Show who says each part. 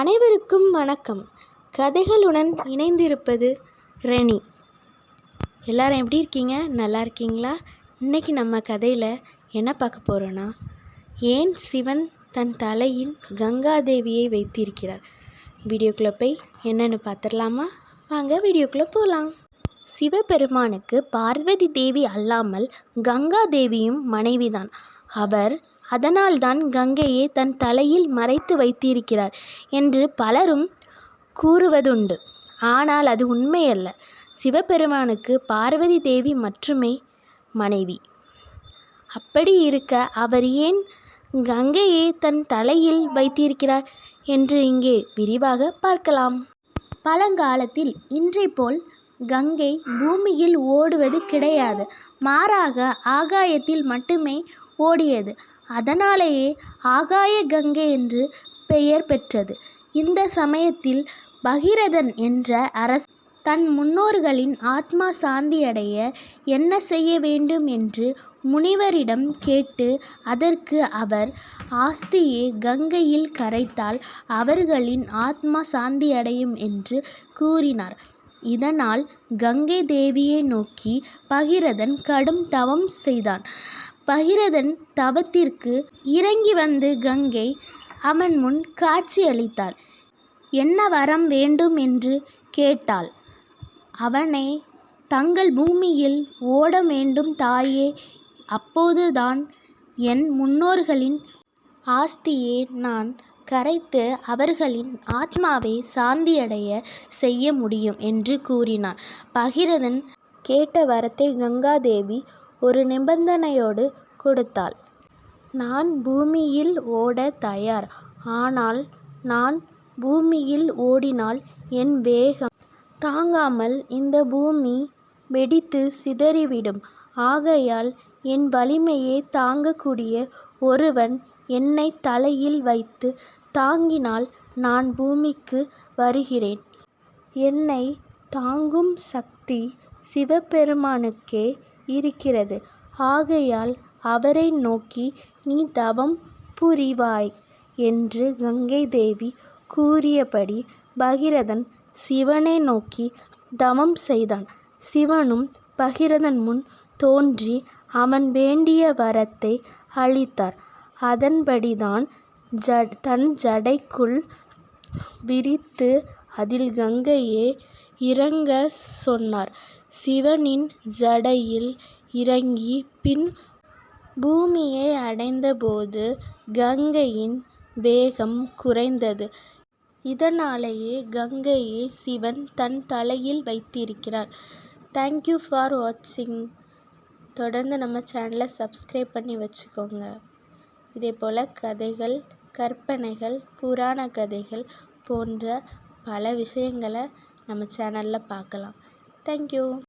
Speaker 1: அனைவருக்கும் வணக்கம் கதைகளுடன் இணைந்திருப்பது ரெனி எல்லாரும் எப்படி இருக்கீங்க நல்லா இருக்கீங்களா இன்றைக்கி நம்ம கதையில் என்ன பார்க்க போகிறோன்னா ஏன் சிவன் தன் தலையில் கங்காதேவியை வைத்திருக்கிறார் வீடியோ போய் என்னென்னு பார்த்துடலாமா வாங்க வீடியோக்குள்ளே போகலாம் சிவபெருமானுக்கு பார்வதி தேவி அல்லாமல் கங்கா தேவியும் மனைவிதான் அவர் அதனால்தான் கங்கையை தன் தலையில் மறைத்து வைத்திருக்கிறார் என்று பலரும் கூறுவதுண்டு ஆனால் அது உண்மையல்ல சிவபெருமானுக்கு பார்வதி தேவி மட்டுமே மனைவி அப்படி இருக்க அவர் ஏன் கங்கையை தன் தலையில் வைத்திருக்கிறார் என்று இங்கே விரிவாக பார்க்கலாம் பழங்காலத்தில் இன்றை போல் கங்கை பூமியில் ஓடுவது கிடையாது மாறாக ஆகாயத்தில் மட்டுமே ஓடியது அதனாலேயே ஆகாய கங்கை என்று பெயர் பெற்றது இந்த சமயத்தில் பகிரதன் என்ற அரச தன் முன்னோர்களின் ஆத்மா சாந்தியடைய என்ன செய்ய வேண்டும் என்று முனிவரிடம் கேட்டு அதற்கு அவர் ஆஸ்தியை கங்கையில் கரைத்தால் அவர்களின் ஆத்மா சாந்தியடையும் என்று கூறினார் இதனால் கங்கை தேவியை நோக்கி பகிரதன் கடும் தவம் செய்தான் பகிரதன் தவத்திற்கு இறங்கி வந்து கங்கை அவன் முன் காட்சியளித்தாள் என்ன வரம் வேண்டும் என்று கேட்டாள் அவனே தங்கள் பூமியில் ஓட வேண்டும் தாயே அப்போதுதான் என் முன்னோர்களின் ஆஸ்தியே நான் கரைத்து அவர்களின் ஆத்மாவை சாந்தியடைய செய்ய முடியும் என்று கூறினான் பகிரதன் கேட்ட வரத்தை கங்காதேவி ஒரு நிபந்தனையோடு கொடுத்தாள். நான் பூமியில் ஓட தயார். ஆனால் நான் பூமியில் ஓடினால் என் வேகம் தாங்காமல் இந்த பூமி வெடித்து சிதறிவிடும். ஆகையால் என் வலிமையை தாங்கக்கூடிய ஒருவன் என்னை தலையில் வைத்து தாங்கினால் நான் பூமிக்கு வருகிறேன். என்னை தாங்கும் சக்தி சிவபெருமானுக்கே இருக்கிறது ஆகையால் அவரை நோக்கி நீ தவம் புரிவாய் என்று கங்கை தேவி கூறியபடி பகிரதன் சிவனை நோக்கி தவம் செய்தான். சிவனும் பகிரதன் முன் தோன்றி அவன் வேண்டிய வரத்தை அளித்தார். அதன்படிதான் தன் ஜடைக்குள் விரித்து அதில் கங்கையை இறங்க சொன்னார். சிவனின் ஜடையில் இறங்கி பின் பூமியை அடைந்தபோது கங்கையின் வேகம் குறைந்தது. இதனாலேயே கங்கையை சிவன் தன் தலையில் வைத்திருக்கிறார். தேங்க்யூ ஃபார் வாட்சிங் தொடர்ந்து நம்ம சேனலை சப்ஸ்கிரைப் பண்ணி வச்சுக்கோங்க. இதே போல் கதைகள், கற்பனைகள், புராண கதைகள் போன்ற பல விஷயங்களை நம்ம சேனலில் பார்க்கலாம். தேங்க்யூ.